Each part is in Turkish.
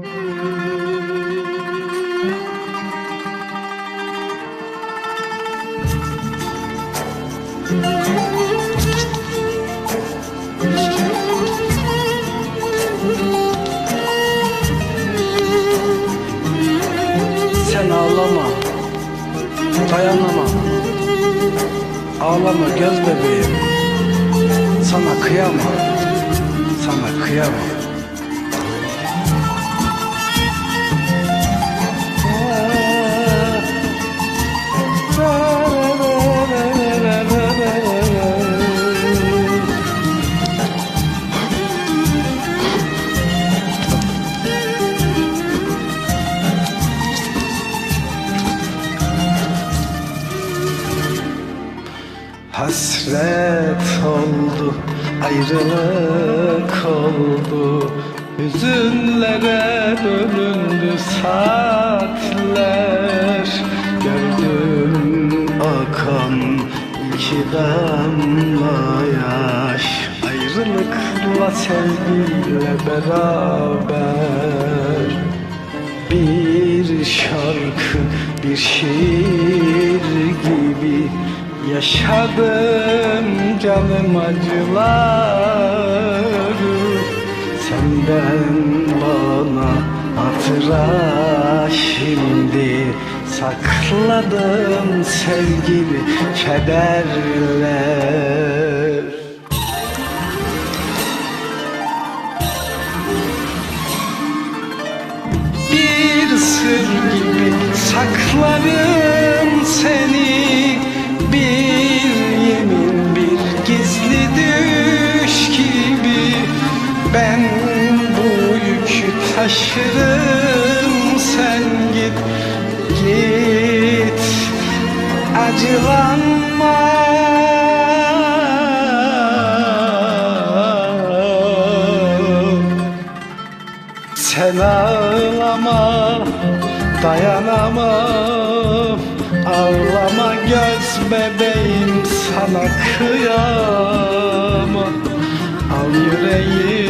Sen ağlama, dayanamam. Ağlama göz bebeğim, sana kıyamam, sana kıyamam. Hasret oldu, ayrılık oldu. Hüzünlere bölündü saatler. Gördüm akan iki damla yaş. Ayrılıkla sevgiyle beraber. Bir şarkı, bir şiir gibi Yaşadım canım acıları Senden bana hatıra şimdi Sakladım sevgili kederler. Bir sır gibi saklarım Ben bu yükü taşırım sen git Git. Acılanma. Sen ağlama, dayanamam Ağlama göz bebeğim, sana kıyamam. Al yüreğim,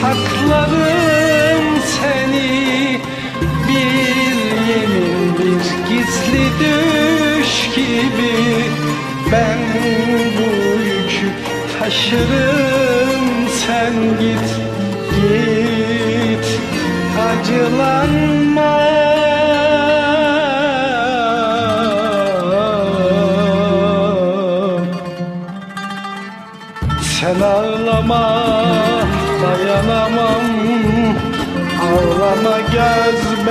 saklarım seni. Bir yemin bir gizli düş gibi. Ben bu yükü taşırım. Sen git git. Acılanma. Sen ağlama dayanamam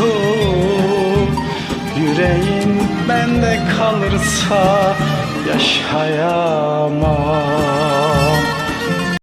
olsun Yüreğin bende kalırsa yaşayamam